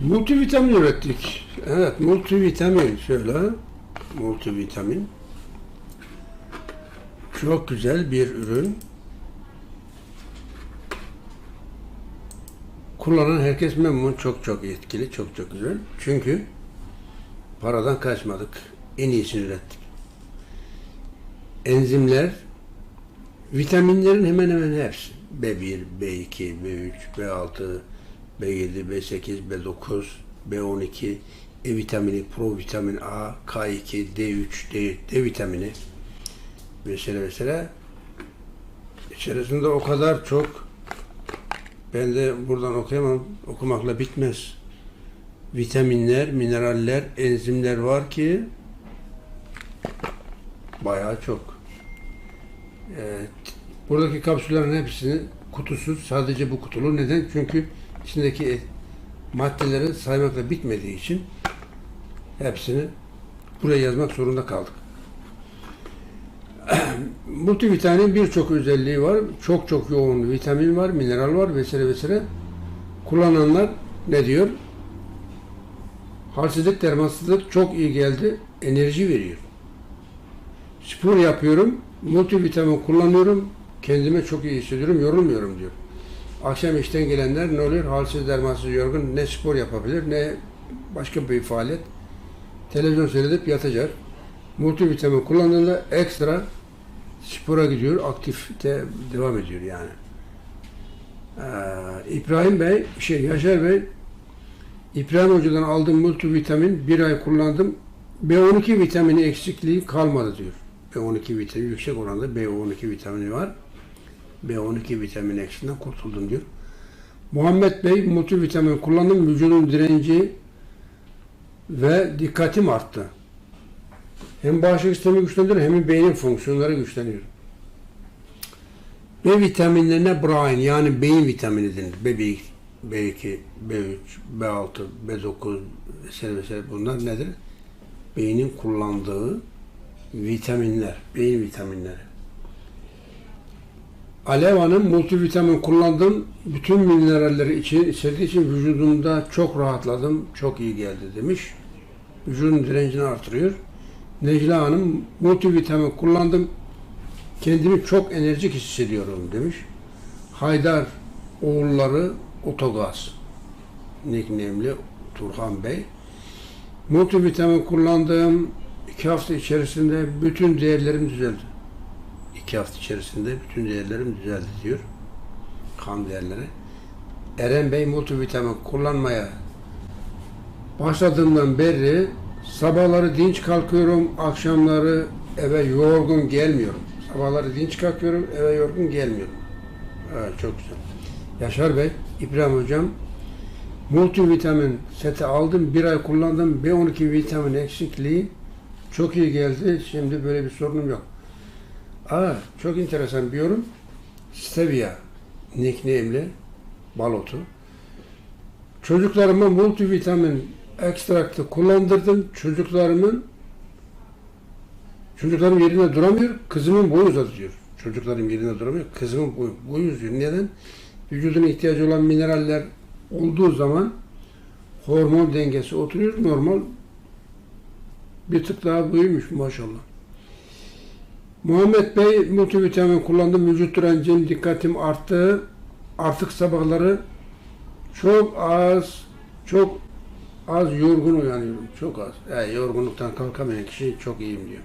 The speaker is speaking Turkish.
Multivitamin ürettik. Evet, multivitamin şöyle. Multivitamin. Çok güzel bir ürün. Kullanan herkes memnun. Çok çok etkili, çok çok güzel. Çünkü paradan kaçmadık. En iyisini ürettik. Enzimler, vitaminlerin hemen hemen hepsi. B1, B2, B3, B6, B7, B8, B9, B12, E vitamini, provitamin A, K2, D3, D, D vitamini vesaire vesaire. İçerisinde o kadar çok ben de buradan okuyamam. Okumakla bitmez. Vitaminler, mineraller, enzimler var ki bayağı çok. Evet. Buradaki kapsüllerin hepsini kutusuz sadece bu kutulu. Neden? Çünkü içindeki maddelerin saymakla bitmediği için hepsini buraya yazmak zorunda kaldık. Multivitamin birçok özelliği var. Çok çok yoğun vitamin var, mineral var vesaire vesaire. Kullananlar ne diyor? Halsizlik, dermansızlık çok iyi geldi. Enerji veriyor. Spor yapıyorum. Multivitamin kullanıyorum. Kendime çok iyi hissediyorum. Yorulmuyorum diyor. Akşam işten gelenler ne oluyor? Halsiz, dermansız, yorgun. Ne spor yapabilir ne başka bir faaliyet. Televizyon seyredip yatacak. Multivitamin kullandığında ekstra spora gidiyor, aktifte devam ediyor yani. Ee, İbrahim Bey, şey Yaşar Bey, İbrahim Hoca'dan aldığım multivitamin bir ay kullandım. B12 vitamini eksikliği kalmadı diyor. B12 vitamini yüksek oranda B12 vitamini var. B12 vitamini eksikliğinden kurtuldum diyor. Muhammed Bey multivitamin kullandım. Vücudun direnci ve dikkatim arttı. Hem bağışıklık sistemi güçlendiriyor hem beynin fonksiyonları güçleniyor. B vitaminlerine brain yani beyin vitamini denir. B1, B2, B3, B6, B9 vesaire vesaire bunlar nedir? Beynin kullandığı vitaminler, beyin vitaminleri. Aleva'nın multivitamin kullandım. Bütün mineralleri için, içerdiği için vücudumda çok rahatladım. Çok iyi geldi demiş. Vücudun direncini artırıyor. Necla Hanım multivitamin kullandım. Kendimi çok enerjik hissediyorum demiş. Haydar oğulları Otogaz nickname'li Turhan Bey. Multivitamin kullandığım iki hafta içerisinde bütün değerlerim düzeldi. İki hafta içerisinde bütün değerlerim düzeldi diyor. Kan değerleri. Eren Bey multivitamin kullanmaya başladığımdan beri sabahları dinç kalkıyorum, akşamları eve yorgun gelmiyorum. Sabahları dinç kalkıyorum, eve yorgun gelmiyorum. Evet, çok güzel. Yaşar Bey, İbrahim Hocam, multivitamin seti aldım, bir ay kullandım. B12 vitamin eksikliği çok iyi geldi. Şimdi böyle bir sorunum yok. Aa, çok enteresan bir yorum. Stevia nickname'li balotu. Çocuklarıma multivitamin ekstraktı kullandırdım. Çocuklarımın çocuklarım yerinde duramıyor. Kızımın boyu uzatıyor. Çocuklarım yerinde duramıyor. Kızımın boyu, boyu uzuyor. Neden? Vücudun ihtiyacı olan mineraller olduğu zaman hormon dengesi oturuyor. Normal bir tık daha büyümüş maşallah. Muhammed Bey multivitamin kullandım. Vücut direncim, dikkatim arttı. Artık sabahları çok az, çok az yorgun uyanıyorum. Çok az. Yani yorgunluktan kalkamayan kişi çok iyiyim diyor.